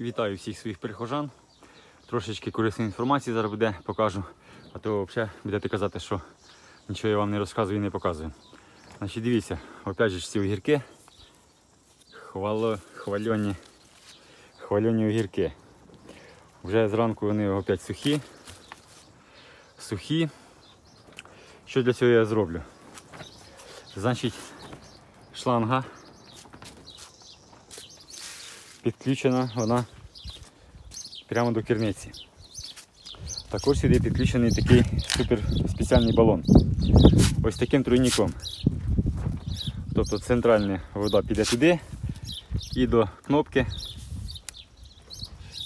Вітаю всіх своїх прихожан. Трошечки корисної інформації зараз буде, покажу. А то взагалі будете казати, що нічого я вам не розказую і не показую. Значить, дивіться, опять же ці огірки. Хвало, хвальоні, хвальоні огірки. Вже зранку вони опять сухі. Сухі. Що для цього я зроблю? Значить, шланга підключена вона прямо до керниці. Також сюди підключений такий супер спеціальний балон. Ось таким тройником. Тобто центральна вода піде туди і до кнопки,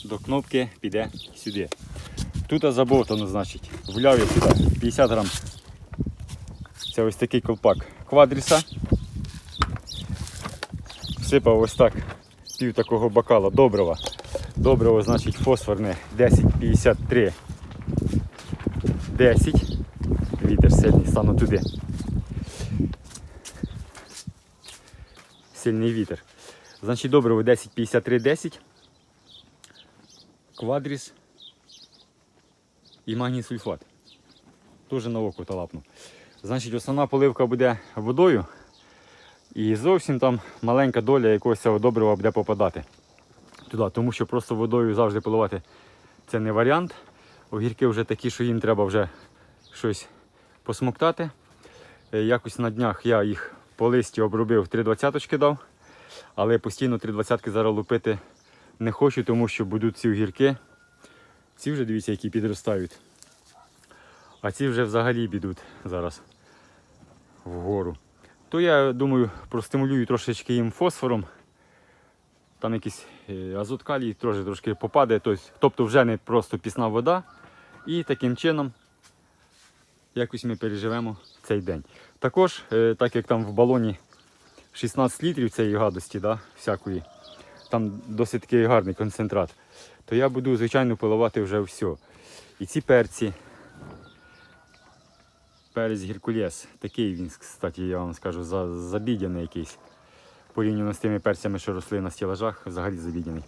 до кнопки піде сюди. Тут забовтано, значить, вляв я сюди 50 грам. Це ось такий колпак квадріса. Всипав ось так пів такого бокала добрива. Добриво, значить, фосфорне 10,53. 10. Вітер сильний, стану туди. Сильний вітер. Значить, добриво 10,53, 10. Квадріс і магній сульфат. Теж на око талапну. Значить, основна поливка буде водою. І зовсім там маленька доля якогось цього добрива буде попадати туди, тому що просто водою завжди поливати це не варіант. Огірки вже такі, що їм треба вже щось посмоктати. Е, Якось на днях я їх по листі обробив 3,20 дав, але постійно 3,20 зараз лупити не хочу, тому що будуть ці огірки. Ці вже дивіться, які підростають. А ці вже взагалі підуть зараз вгору то я думаю, простимулюю трошечки їм фосфором. Там якийсь е, азот калій трошки, трошки попаде, тобто, вже не просто пісна вода. І таким чином якось ми переживемо цей день. Також, е, так як там в балоні 16 літрів цієї гадості, да, всякої, там досить такий гарний концентрат, то я буду, звичайно, поливати вже все. І ці перці, перець геркулес. Такий він, кстати, я вам скажу, забідяний якийсь. Порівняно з тими перцями, що росли на стілажах, взагалі забідяний.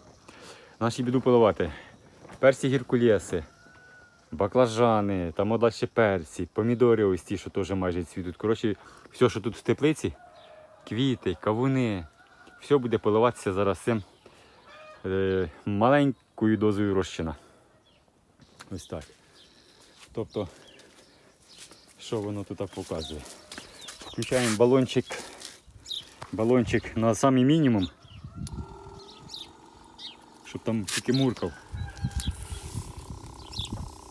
Наші буду поливати. Перці геркулеси, баклажани, там далі перці, помідори ось ті, що теж майже цвітуть. Коротше, все, що тут в теплиці, квіти, кавуни, все буде поливатися зараз цим е, маленькою дозою розчина. Ось так. Тобто що воно тут показує. Включаємо балончик, балончик на самий мінімум, щоб там тільки муркав.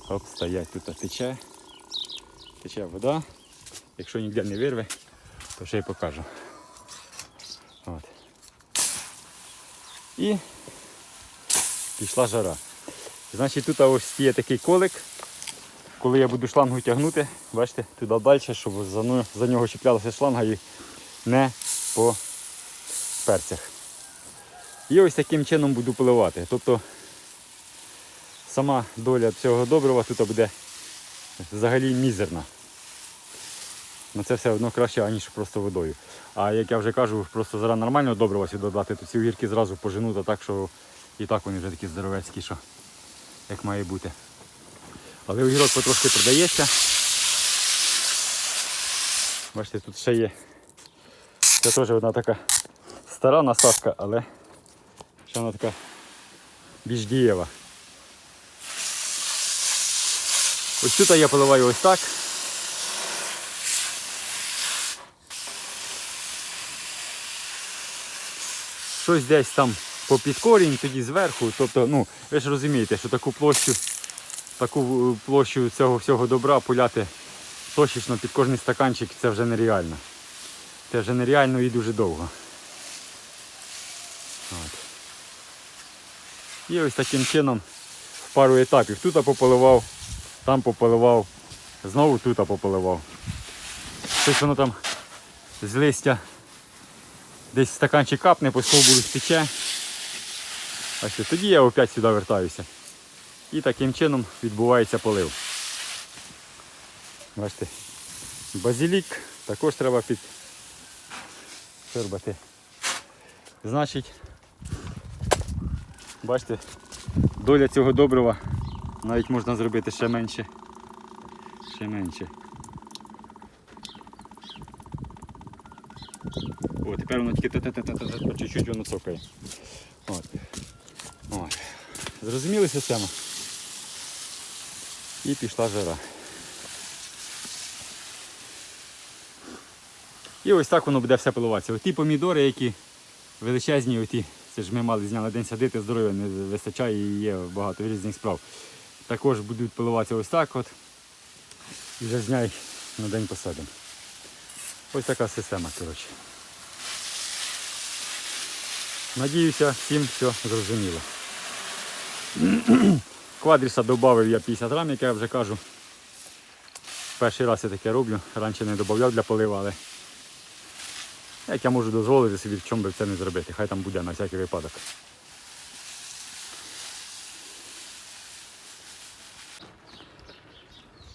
Оп, стоять, тут тече, тече вода. Якщо ніде не вирве, то ще й покажу. От. І пішла жара. Значить тут ось є такий колик. Коли я буду шлангу тягнути, бачите, туди далі, щоб за, нього- за нього чіплялася шланга і не по перцях. І ось таким чином буду поливати. Тобто сама доля цього добрива тут буде взагалі мізерна. На це все одно краще, аніж просто водою. А як я вже кажу, просто зараз нормального добрива сюди додати, то ці огірки зразу поженуть, а так, що і так вони вже такі здоровецькі, що як має бути. Але огірок потрошки продається. Бачите, тут ще є. Це теж одна така стара насадка, але ще вона така більш дієва. Ось тут я поливаю ось так. Щось десь там по підкорінь, тоді зверху. Тобто, ну, ви ж розумієте, що таку площу таку е, площу цього всього добра пуляти точечно під кожний стаканчик це вже нереально. Це вже нереально і дуже довго. От. І ось таким чином в пару етапів. Тут пополивав, там пополивав, знову тут пополивав. Щось воно там з листя десь стаканчик капне, по стовбуру стече. Ось тоді я опять сюди вертаюся. І таким чином відбувається полив. Бачите, базилік також треба підфербати. Значить, Бачите, доля цього добрива навіть можна зробити ще менше. Ще менше. О, тепер воно тільки по чуть-чуть воно цокає. От. От. Зрозуміли система? І пішла жара. І ось так воно буде все пилуватися. Оті помідори, які величезні, оті, це ж ми мали з день садити, здоров'я не вистачає і є багато різних справ. Також будуть пилуватися ось так от. І вже з дня їх на день посадимо. Ось така система, коротше. Надіюся, всім все зрозуміло. Квадріса додав я 50 грам, як я вже кажу. Перший раз я таке роблю. Раніше не додавав для полива, але як я можу дозволити собі, в чому би це не зробити. Хай там буде на всякий випадок.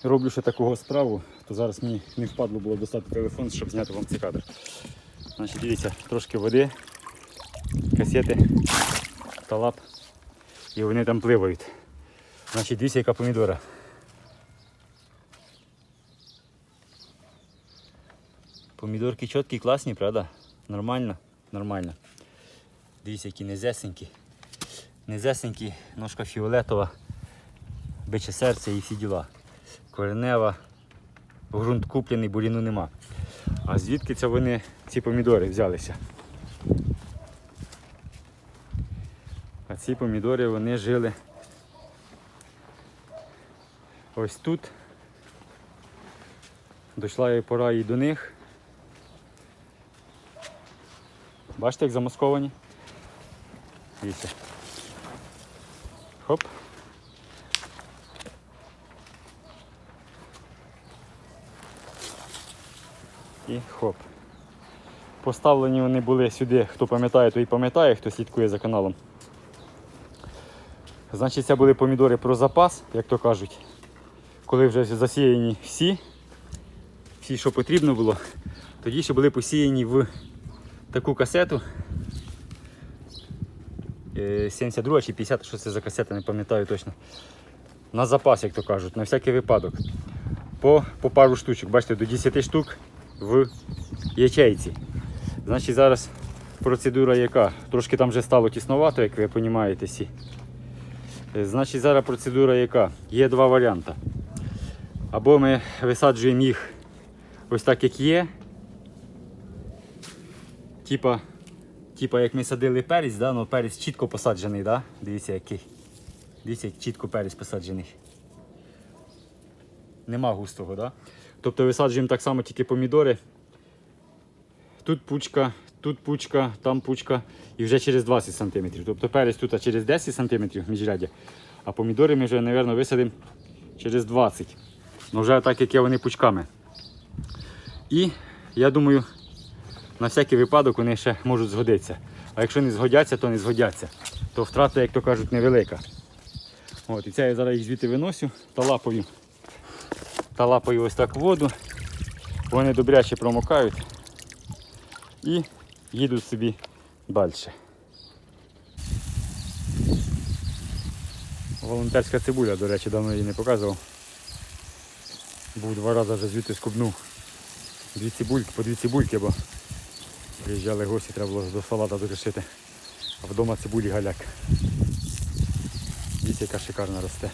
Роблю ще такого справу, то зараз мені не впадло було достати телефон, щоб зняти вам цей кадр. Значить, дивіться, трошки води, касети, талап. І вони там пливають. Значить, дивіться, яка помідора. Помідорки чіткі, класні, правда? Нормально? Нормально. Дивіться, які незесенькі. Незесенькі, ножка фіолетова, биче серце і всі діла. Коренева, ґрунт куплений, буріну нема. А звідки це вони, ці помідори взялися? А ці помідори вони жили ось тут. Дійшла і пора і до них. Бачите, як замасковані? Дивіться. Хоп. І хоп. Поставлені вони були сюди, хто пам'ятає, той пам'ятає, хто слідкує за каналом. Значить, це були помідори про запас, як то кажуть. Коли вже засіяні всі, всі, що потрібно було, тоді ще були посіяні в таку касету. Е, 72 чи 50, що це за касета, не пам'ятаю точно. На запас, як то кажуть, на всякий випадок. По, по пару штучок, бачите, до 10 штук в ячейці. Значить, зараз процедура яка? Трошки там вже стало тісновато, як ви розумієте. Е, Значить, зараз процедура яка? Є два варіанти. Або ми висаджуємо їх ось так, як є. Типа, типа як ми садили перець, да? ну, перець чітко посаджений, да? дивіться який. Дивіться, як чітко перець посаджений. Нема густого, да? Тобто висаджуємо так само тільки помідори. Тут пучка, тут пучка, там пучка і вже через 20 см. Тобто перець тут через 10 см міжрядя, а помідори ми вже, мабуть, висадимо через 20 Ну вже так, як є вони пучками. І я думаю, на всякий випадок вони ще можуть згодитися. А якщо не згодяться, то не згодяться. То втрата, як то кажуть, невелика. От, і це я зараз їх звідти виносю та лапою. Та лапою ось так в воду. Вони добряче промокають і їдуть собі далі. Волонтерська цибуля, до речі, давно її не показував. Був два рази вже звідти скубнув дві цибульки, по дві цибульки, бо приїжджали гості, треба було до салата дорішити. А вдома цибулі галяк. Дивіться, яка шикарна росте.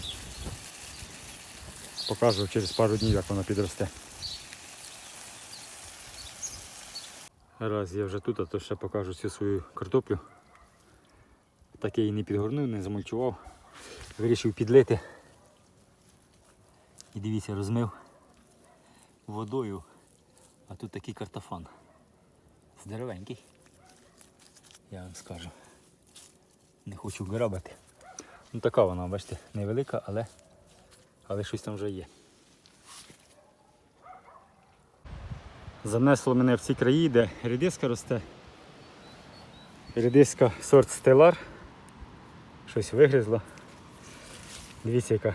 Покажу через пару днів, як вона підросте. Раз я вже тут, а то ще покажу всю свою картоплю. Так я її не підгорнув, не замульчував. Вирішив підлити. І дивіться, розмив водою. А тут такий картофан. Здоровенький. Я вам скажу. Не хочу грабити. Ну така вона, бачите, невелика, але, але щось там вже є. Занесло мене в ці краї, де редиска росте. Редиска сорт Стелар. Щось вигризло. Дивіться яка.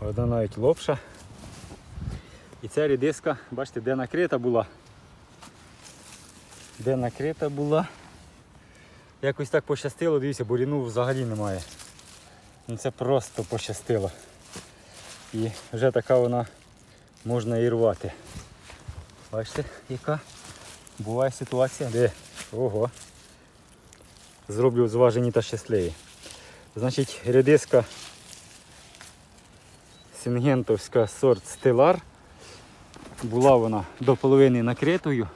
Одна навіть лопша. І ця рідиска, бачите, де накрита була. Де накрита була, Якось так пощастило, дивіться, буріну взагалі немає. Ну це просто пощастило. І вже така вона можна і рвати. Бачите, яка буває ситуація? Де? Ого. Зроблю зважені та щасливі. Значить, редиска сингентовська сорт Стелар. Була вона до половини накритою.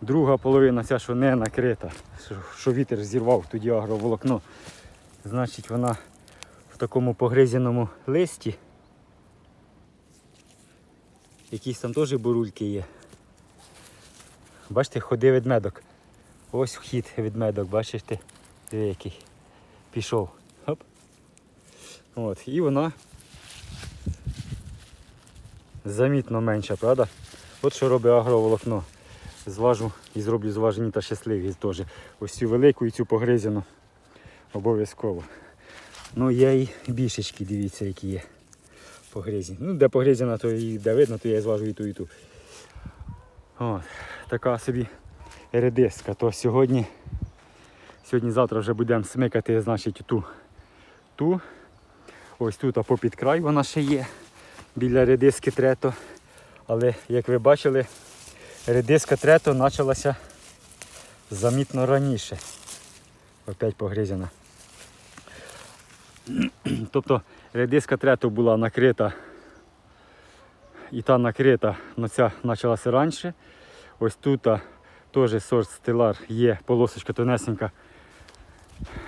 Друга половина ця, що не накрита, що, вітер зірвав тоді агроволокно. Значить вона в такому погризяному листі. Якісь там теж бурульки є. Бачите, ходи ведмедок. Ось вхід ведмедок, бачите, який пішов. Хоп. От. І вона замітно менша, правда? От що робить агроволокно. Зважу і зроблю зважені та щасливі теж. Ось цю велику і цю погризяну. Обов'язково. Ну є і більшечки, дивіться, які є погризі. Ну, де погризяна, то і де видно, то я зважу і ту, і ту. От, така собі редиска. То сьогодні, сьогодні-завтра вже будемо смикати, значить, ту. ту. Ось тут а попід край вона ще є. Біля редиски трето. Але як ви бачили, редиска трето почалася замітно раніше. Опять погризена. Тобто редиска трето була накрита і та накрита, але ця почалася раніше. Ось тут теж сорт стелар є полосочка тонесенька.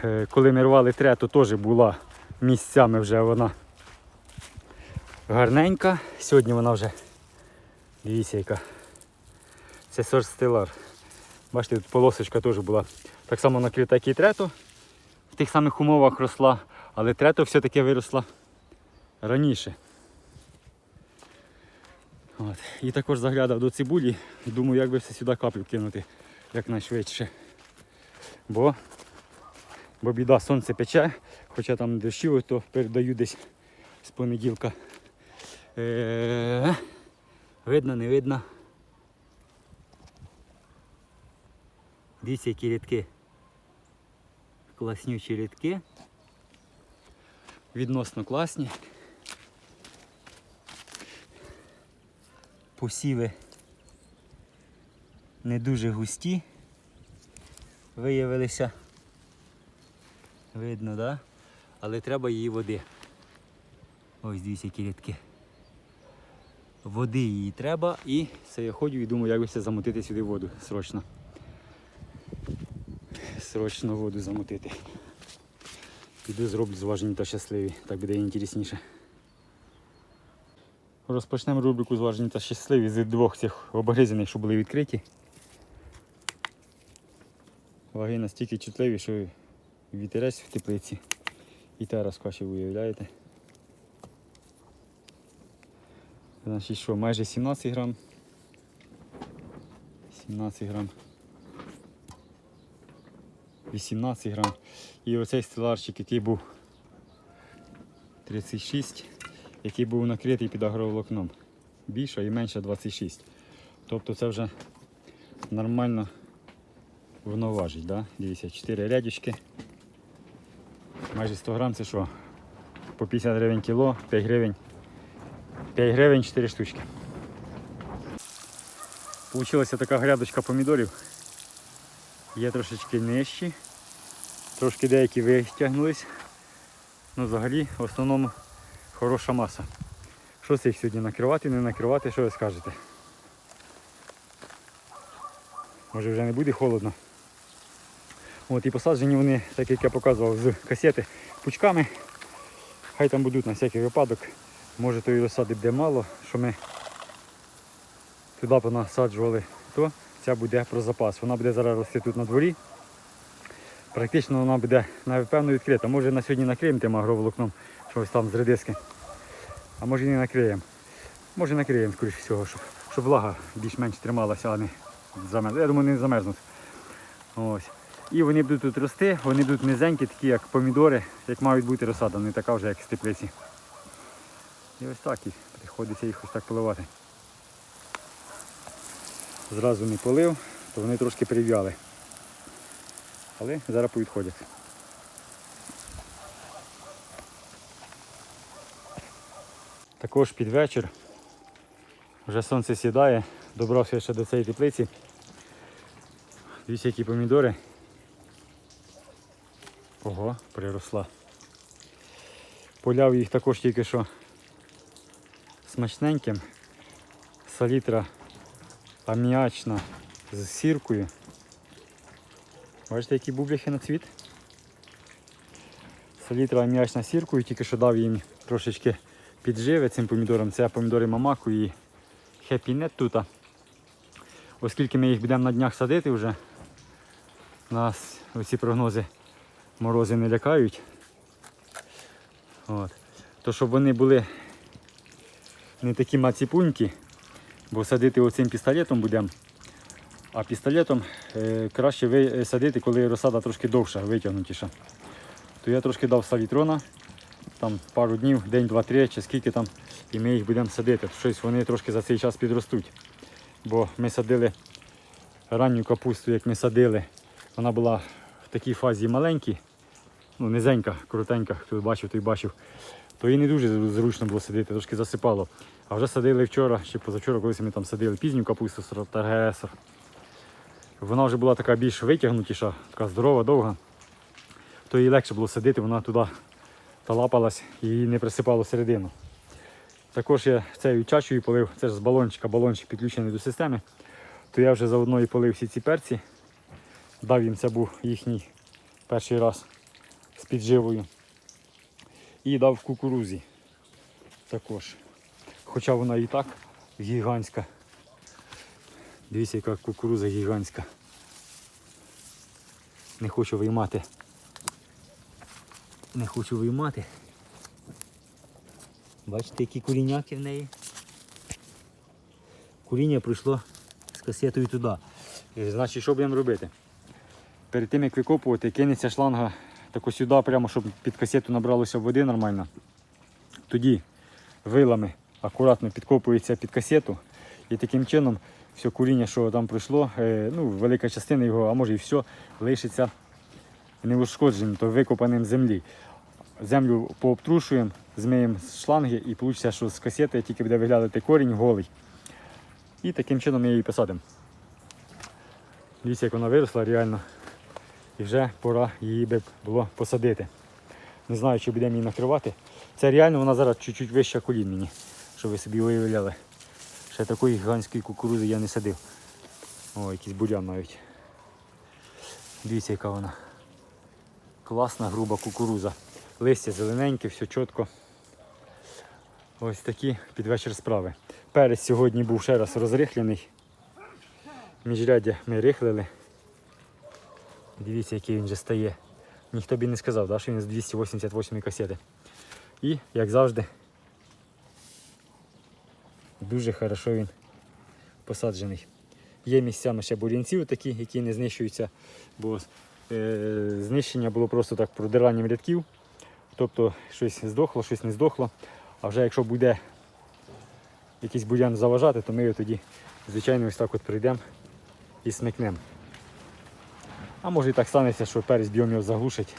Е, Коли ми рвали трету, теж була місцями вже вона гарненька. Сьогодні вона вже, дивіться яка. Це сорт стелар. Бачите, тут полосочка теж була так само накрита, як і трето. В тих самих умовах росла, але трето все-таки виросла раніше. От. І також заглядав до цибулі. Думаю, як би все сюди каплю кинути якнайшвидше. Бо, бо біда сонце пече, хоча там дощів, то передаю десь з понеділка. Е, видно, не видно. Дивіться, які рядки. Класнючі рядки. Відносно класні. Посіви не дуже густі. Виявилися. Видно, да? Але треба її води. Ось дивіться, які рядки. Води її треба і це я ходю і думаю, як би це замотити сюди воду срочно. Срочно воду замотити. Піду зроблю зважені та щасливі, так буде інтересніше. Розпочнемо рубрику зважені та щасливі з двох цих обгризаних, що були відкриті. Ваги настільки чутливі, що вітерець в теплиці і те розкачив, уявляєте? Значить що, майже 17 грам. 17 грам. 18 грам. І оцей стеларчик, який був 36, який був накритий під агроволокном. Більше і менше 26. Тобто це вже нормально воно важить. Да? Дивіться, 4 рядочки. Майже 100 грам це що? По 50 гривень кіло, 5 гривень. 5 гривень 4 штучки. Получилася така грядочка помідорів. Є трошечки нижчі. Трошки деякі витягнулись. Ну взагалі в основному хороша маса. Що це їх сьогодні накривати, не накривати, що ви скажете? Може вже не буде холодно. От і посаджені вони, так як я показував, з касети пучками. Хай там будуть на всякий випадок. Може тої розсади буде мало, що ми туди понасаджували, то ця буде про запас. Вона буде зараз рости тут на дворі. Практично вона буде напевно відкрита. Може на сьогодні накриємо тим агроволокном, щось там з редиски. А може і не накриємо. Може накриємо, скоріш всього, щоб, щоб влага більш-менш трималася, а не замерзла. Я думаю, не замерзнуть. Ось. І вони будуть тут рости, вони будуть низенькі, такі як помідори, як мають бути розсада, не така вже, як з теплиці. І ось так і приходиться їх ось так поливати. Зразу не полив, то вони трошки прив'яли. Але зараз повідходять. Також під вечір. Вже сонце сідає, добрався ще до цієї теплиці. Дивіться, які помідори. Ого, приросла. Поляв їх також тільки що смачненьким. Салітра аміачна з сіркою. Бачите, які бубляхи на цвіт? Салітра аміачна з сіркою, тільки що дав їм трошечки підживи цим помідорам. Це помідори Мамаку і Happy тут. Оскільки ми їх будемо на днях садити вже, нас оці прогнози морози не лякають. От. То щоб вони були не такі маціпунькі, бо садити оцим пістолетом будемо. А пістолетом е, краще ви, садити, коли розсада трошки довша, витягнутіша. То я трошки дав салітрона, там пару днів, день, два, три, чи скільки там, і ми їх будемо садити. Щось вони трошки за цей час підростуть. Бо ми садили ранню капусту, як ми садили, вона була в такій фазі маленькій, ну низенька, коротенька, хто бачив, той бачив. То їй не дуже зручно було садити, трошки засипало. А вже садили вчора, чи позавчора, колись ми там садили пізню капусту сорт ТРГС. Вона вже була така більш витягнутіша, така здорова, довга. То їй легше було садити, вона туди талапалась і її не присипало середину. Також я цією чачею полив, це ж з балончика, балончик підключений до системи. То я вже заодно і полив всі ці перці. Дав їм це був їхній перший раз з підживою. І дав в кукурузі також. Хоча вона і так гігантська. Дивіться, яка кукуруза гігантська. Не хочу виймати. Не хочу виймати. Бачите, які куріняки в неї. Куріння пройшло з касетою туди. Значить, що будемо робити? Перед тим як викопувати, кинеться шланга тако сюди, прямо, щоб під касету набралося води нормально. Тоді вилами акуратно підкопується під касету. І таким чином все куріння, що там пройшло, е, ну, велика частина його, а може і все, лишиться неушкодженим, то викопаним землі. Землю пообтрушуємо, змиємо шланги і вийде, що з касети тільки буде виглядати корінь голий. І таким чином ми її посадимо. Дивіться, як вона виросла реально. І вже пора її би було посадити. Не знаю, чи будемо її накривати. Це реально вона зараз чуть-чуть вища колін мені, щоб ви собі уявляли. Ще такої гігантської кукурузи я не садив. О, якийсь бурян навіть. Дивіться, яка вона. Класна груба кукуруза. Листя зелененьке, все чітко. Ось такі під вечір справи. Перець сьогодні був ще раз розрихлений. Міжряддя ми рихлили. Дивіться, який він вже стає. Ніхто б і не сказав, да, що він з 288 касети. І, як завжди, дуже хорошо він посаджений. Є місцями ще бурінців такі, які не знищуються, бо е, знищення було просто так продиранням рядків. Тобто щось здохло, щось не здохло. А вже якщо буде якийсь бурян заважати, то ми його тоді, звичайно, ось так от прийдемо і смикнемо. А може і так станеться, що перець біом його заглушить.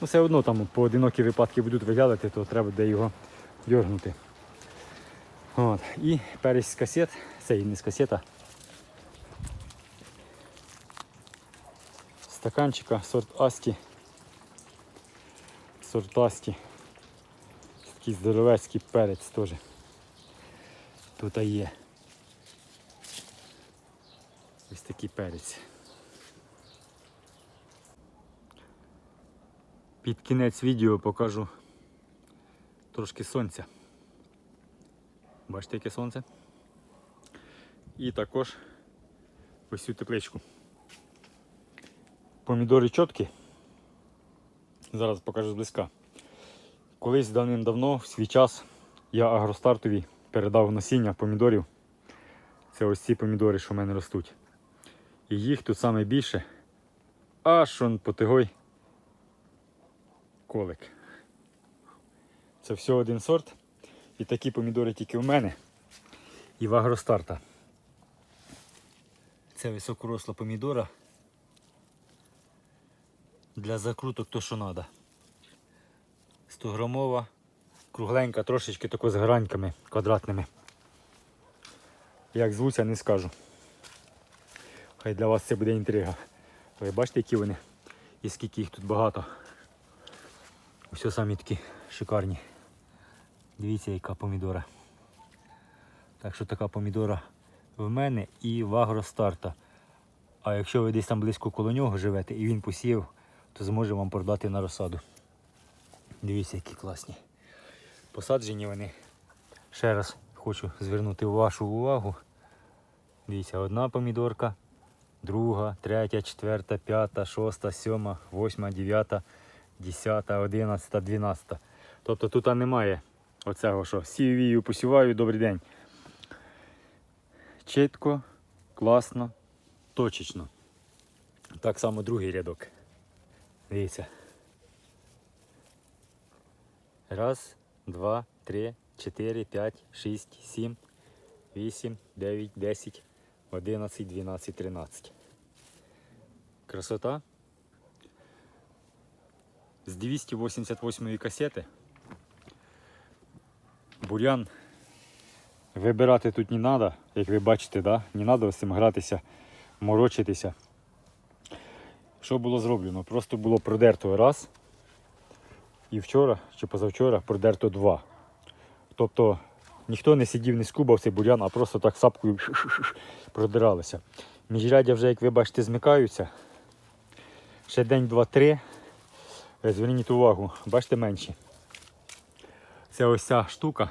Ну все одно там поодинокі випадки будуть виглядати, то треба буде його дергнути. От. І перець з касет, це і не з касета. Стаканчика сорт Асті. Сорт Асті. Такий здоровецький перець теж. Тут є. Ось такий перець. Під кінець відео покажу трошки сонця. Бачите, яке сонце? І також ось цю тепличку. Помідори чіткі. Зараз покажу зблизька. Колись давним-давно, в свій час, я агростартові передав насіння помідорів. Це ось ці помідори, що в мене ростуть. І їх тут саме більше. Аж он по тигой колик. Це все один сорт. І такі помідори тільки в мене. І в агростарта. Це високоросла помідора. Для закруток то, що треба. 100 грамова, кругленька, трошечки тако з граньками квадратними. Як звуться, не скажу. Хай для вас це буде інтрига. Ви бачите, які вони і скільки їх тут багато. Ось самі такі шикарні. Дивіться, яка помідора. Так що така помідора в мене і в агростарта. А якщо ви десь там близько коло нього живете і він посіяв, то зможе вам продати на розсаду. Дивіться, які класні. Посаджені вони. Ще раз хочу звернути вашу увагу. Дивіться, одна помідорка, друга, третя, четверта, п'ята, шоста, сьома, восьма, дев'ята, десята, одинадцята, дванадцята. Тобто тут немає оцього, що сію, вію, посіваю, добрий день. Чітко, класно, точечно. Так само другий рядок. Дивіться. Раз, два, три, чотири, п'ять, шість, сім, вісім, дев'ять, десять, одинадцять, дванадцять, тринадцять. Красота. З 288 касети. Бурян вибирати тут не треба, як ви бачите, да? не треба з цим гратися, морочитися. Що було зроблено? Просто було продерто раз. І вчора чи позавчора продерто два. Тобто ніхто не сидів, не скубав цей бурян, а просто так сапкою продиралися. Міжрядя вже, як ви бачите, змикаються. Ще день, два-три. Е, Зверніть увагу, бачите менші. Це ось ця штука,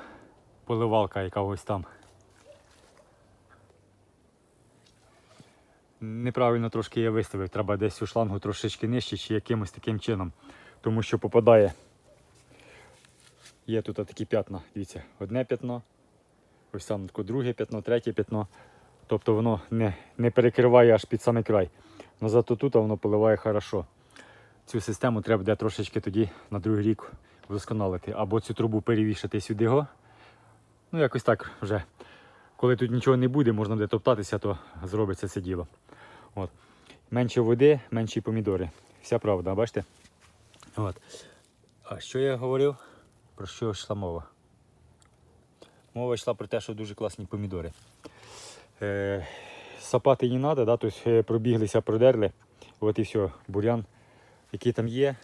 поливалка, яка ось там. Неправильно трошки я виставив, треба десь у шлангу трошечки нижче чи якимось таким чином. Тому що попадає. Є тут такі п'ятна, дивіться, одне п'ятно, ось там друге п'ятно, третє п'ятно. Тобто воно не, не перекриває аж під самий край. Но зато тут воно поливає хорошо. Цю систему треба буде трошечки тоді на другий рік вдосконалити. Або цю трубу перевішати сюди. його. Ну, якось так вже. Коли тут нічого не буде, можна буде топтатися, то зробиться це діло. От. Менше води, менші помідори. Вся правда, бачите? От. А що я говорив? Про що йшла мова? Мова йшла про те, що дуже класні помідори. Е, сапати не треба, да? тобто е, пробіглися, продерли. От і все, бурян, який там є,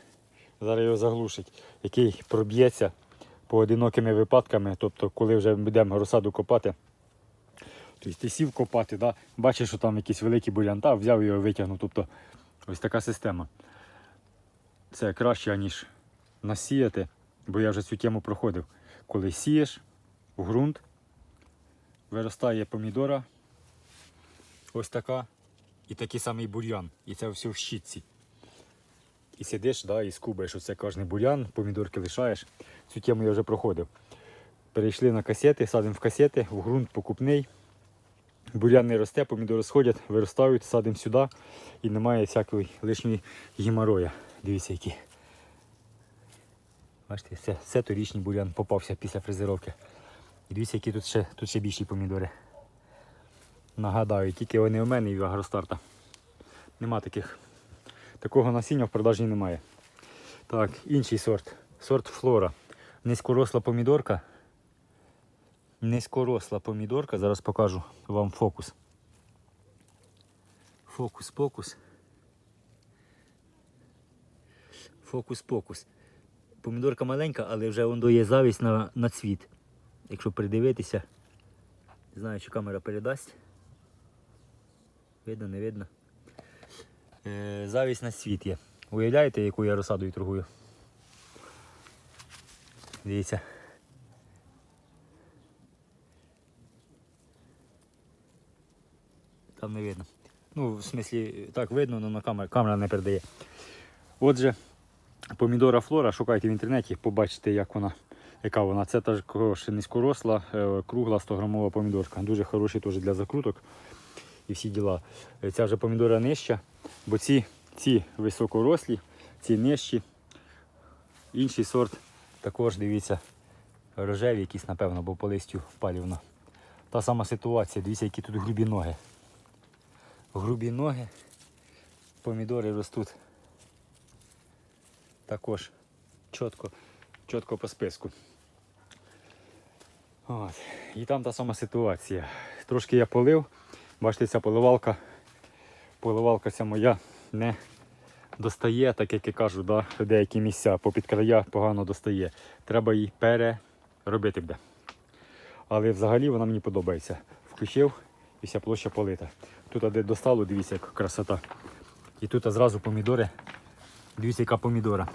зараз його заглушить, який проб'ється поодинокими випадками, тобто коли вже будемо розсаду копати. Тобто ти сів копати, да? бачиш, що там якийсь великий бурян, та взяв його витягнув. Тобто ось така система. Це краще, ніж насіяти, бо я вже цю тему проходив. Коли сієш в ґрунт, виростає помідора, ось така, і такий самий бур'ян. І це все в щітці. І сидиш, да, і скубаєш оце кожний бур'ян, помідорки лишаєш. Цю тему я вже проходив. Перейшли на касети, садимо в касети, в ґрунт покупний. Бурян не росте, помідори сходять, виростають, садимо сюди і немає всякої лишньої геморроя. Дивіться, які. Бачите, це, це торічний бурян попався після фрезеровки. І дивіться, які тут ще, тут ще більші помідори. Нагадаю, тільки вони у мене і в агростарта. Нема таких. Такого насіння в продажі немає. Так, інший сорт. Сорт флора. Низькоросла помідорка. Низькоросла помідорка. Зараз покажу вам фокус. Фокус-покус. Фокус-покус. Помідорка маленька, але вже воно є завість на, на цвіт. Якщо придивитися, знаю, чи камера передасть. Видно, не видно. Е, завість на цвіт є. Уявляєте, яку я розсадою торгую? Дивіться. Там не видно. Ну, в смислі, так видно, але на камера, камера не передає. Отже, помідора флора, шукайте в інтернеті, побачите, як вона, яка вона. Це також низькоросла, е, кругла 100-грамова помідорка. Дуже хороший теж для закруток і всі діла. Е, Ця вже помідора нижча, бо ці, ці високорослі, ці нижчі. Інший сорт також дивіться, рожеві якісь, напевно, бо по листю палівно. Та сама ситуація, дивіться, які тут грубі ноги. Грубі ноги, помідори ростуть також чітко, чітко по списку. От. І там та сама ситуація. Трошки я полив. Бачите, ця поливалка, поливалка ця моя не достає, так як я кажу, да, деякі місця попід края погано достає. Треба її переробити буде. Але взагалі вона мені подобається. Включив і вся площа полита. Тут де достало, дивіться, яка красота. І тут зразу помідори. Дивіться, яка помідора.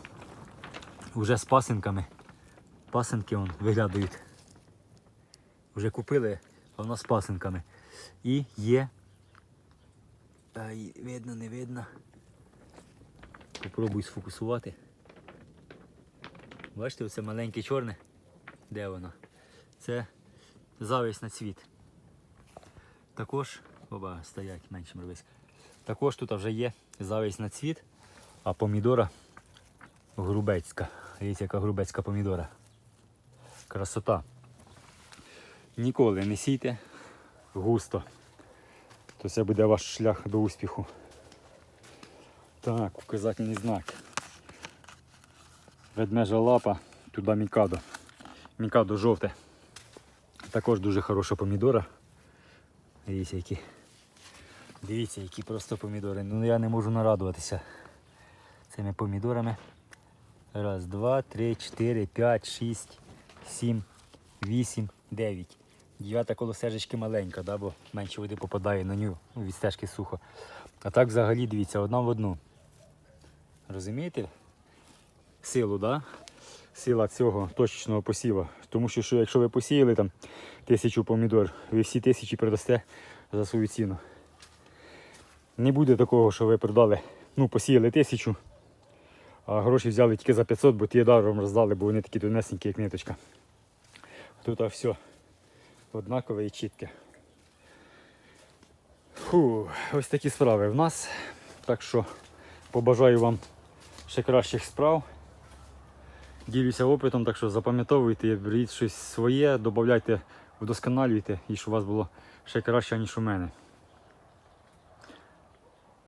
Уже з пасинками. Пасинки вон, виглядають. Вже купили, а вона з пасинками. І є. Видно, не видно. Попробуй сфокусувати. Бачите, оце маленьке чорне. Де воно? Це зависть на цвіт. Також, оба стоять меншим робись. Також тут вже є зависть на цвіт, а помідора грубецька. Дивіться, яка грубецька помідора. Красота. Ніколи не сійте густо. То це буде ваш шлях до успіху. Так, указательний знак. Ведмежа лапа, туди мікадо. Мікадо жовте. Також дуже хороша помідора. Дивіться, які. Дивіться, які просто помідори. Ну я не можу нарадуватися цими помідорами. Раз, два, три, чотири, п'ять, шість, сім, вісім, дев'ять. Дев'ята коло стежечки маленька, да, бо менше води попадає на нього ну, від стежки сухо. А так взагалі дивіться, одна в одну. Розумієте? Силу, да? Сила цього точечного посіва. Тому що, що якщо ви посіяли там тисячу помідор, ви всі тисячі продасте за свою ціну. Не буде такого, що ви продали, ну, посіяли тисячу, а гроші взяли тільки за 500, бо ті даром роздали, бо вони такі донесенькі, як ниточка. Тут все однакове і чітке. Фу, ось такі справи в нас. Так що побажаю вам ще кращих справ. Ділюся опитом, так що запам'ятовуйте, беріть щось своє, додавайте, вдосконалюйте і щоб у вас було ще краще, ніж у мене.